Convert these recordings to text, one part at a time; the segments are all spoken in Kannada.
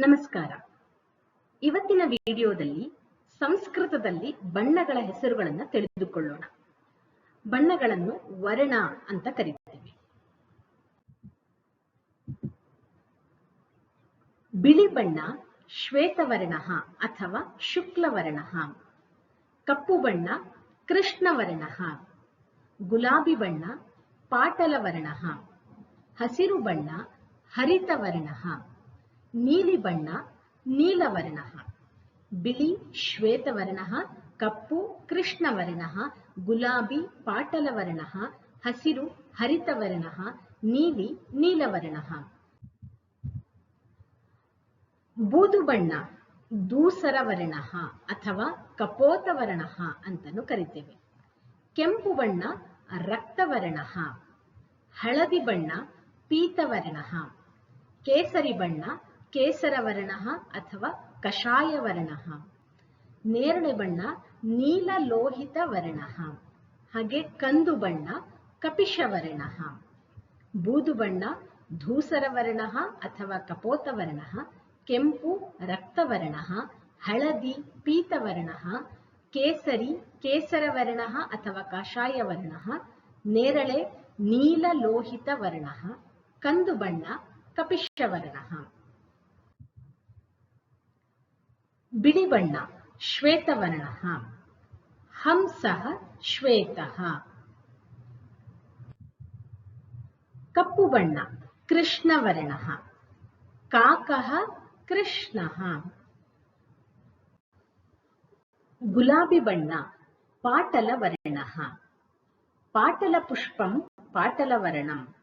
ನಮಸ್ಕಾರ. ಇವತ್ತಿನ ವಿಡಿಯೋದಲ್ಲಿ ಸಂಸ್ಕೃತದಲ್ಲಿ ಬಣ್ಣಗಳ ಹೆಸರುಗಳನ್ನು ತಿಳಿದುಕೊಳ್ಳೋಣ. ಬಣ್ಣಗಳನ್ನು ವರ್ಣ ಅಂತ ಕರೀತೇವೆ. ಬಿಳಿ ಬಣ್ಣ ಶ್ವೇತವರ್ಣ ಅಥವಾ ಶುಕ್ಲವರ್ಣ. ಕಪ್ಪು ಬಣ್ಣ ಕೃಷ್ಣವರ್ಣ. ಗುಲಾಬಿ ಬಣ್ಣ ಪಾಟಲವರ್ಣ. ಹಸಿರು ಬಣ್ಣ ಹರಿತವರ್ಣ. ನೀಲಿ ಬಣ್ಣ ನೀಲವರ್ಣ, ಬಿಳಿ ಶ್ವೇತವರ್ಣ, ಕಪ್ಪು ಕೃಷ್ಣವರ್ಣ, ಗುಲಾಬಿ ಪಾಟಲವರ್ಣ, ಹಸಿರು ಹರಿತವರ್ಣ, ನೀಲಿ ನೀಲವರ್ಣ. ಬೂದು ಬಣ್ಣ ದೂಸರವರ್ಣ ಅಥವಾ ಕಪೋತವರ್ಣ ಅಂತಲೂ ಕರಿತೇವೆ. ಕೆಂಪು ಬಣ್ಣ ರಕ್ತವರ್ಣ ಹಳದಿ ಬಣ್ಣ ಪೀತವರ್ಣ ಕೇಸರಿ ಬಣ್ಣ ಕೇಸರವರ್ಣ ಅಥವಾ ಕಷಾಯ ವರ್ಣ ನೇರಳೆ ಬಣ್ಣ, ನೀಲ ಲೋಹಿತ ವರ್ಣ. ಹಾಗೆ ಕಂದು ಬಣ್ಣ, ಕಪಿಶವರ್ಣ. ಬೂದು ಬಣ್ಣ ಧೂಸರ ವರ್ಣ ಅಥವಾ ಕಪೋತವರ್ಣ. ಕೆಂಪು, ರಕ್ತವರ್ಣ. ಹಳದಿ, ಪೀತವರ್ಣ. ಕೇಸರಿ, ಕೇಸರವರ್ಣ ಅಥವಾ ಕಷಾಯ ವರ್ಣ ನೇರಳೆ, ನೀಲ ಲೋಹಿತ ವರ್ಣ. ಕಂದು ಬಣ್ಣ, ಕಪಿಶವರ್ಣ. ಬಿಳಿ ಬಣ್ಣ ಶ್ವೇತವರ್ಣ, ಹಂಸ, ಶ್ವೇತ. ಕಪ್ಪು ಬಣ್ಣ, ಕೃಷ್ಣವರ್ಣ. ಕಾಕಃ, ಕೃಷ್ಣ. ಗುಲಾಬಿ ಬಣ್ಣ, ಪಾಟಲವರ್ಣ. ಪಾಟಲ ಪುಷ್ಪಂ, ಪಾಟಲವರ್ಣಂ.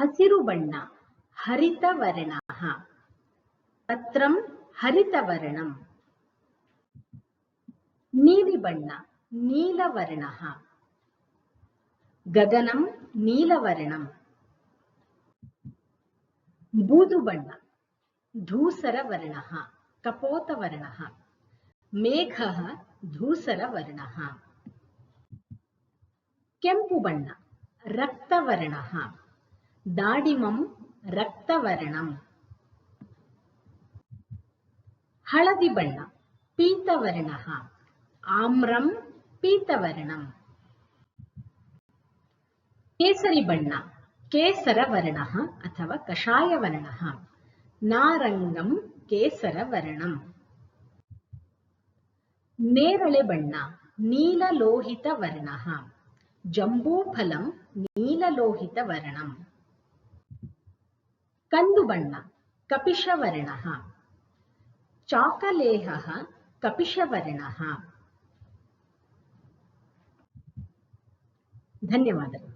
ಹಸಿರು ಬಣ್ಣ, ಹರಿತವರ್ಣ. पत्रं हरितवर्णम्। नीलिबण्ण नीलवर्णः। गगनं नीलवर्णम्। बूदुबण्ण धूसरवर्णः कपोतवर्णः। मेघः धूसरवर्णः। केम्पुबण्ण रक्तवर्णः। दाडिमं रक्तवर्णम्। ಹಳದಿ ಬಣ್ಣ, ಪೀತವರ್ಣ. ಆಮ್ರಂ ಪೀತವರ್ಣಂ. ಕೇಸರಿ ಬಣ್ಣ ಕೇಸರ ವರ್ಣ ಅಥವಾ ಕಷಾಯ ವರ್ಣ ನಾರಂಗಂ ಕೇಸರ ವರ್ಣಂ ನೇರಳೆ ಬಣ್ಣ ನೀಲಲೋಹಿತ ವರ್ಣ ಜಂಬೂಫಲಂ ನೀಲಲೋಹಿತ ವರ್ಣಂ ಕಂದು ಬಣ್ಣ, ಕಪಿಶವರ್ಣ. चाकलेह कपिशवर्णः। धन्यवाद।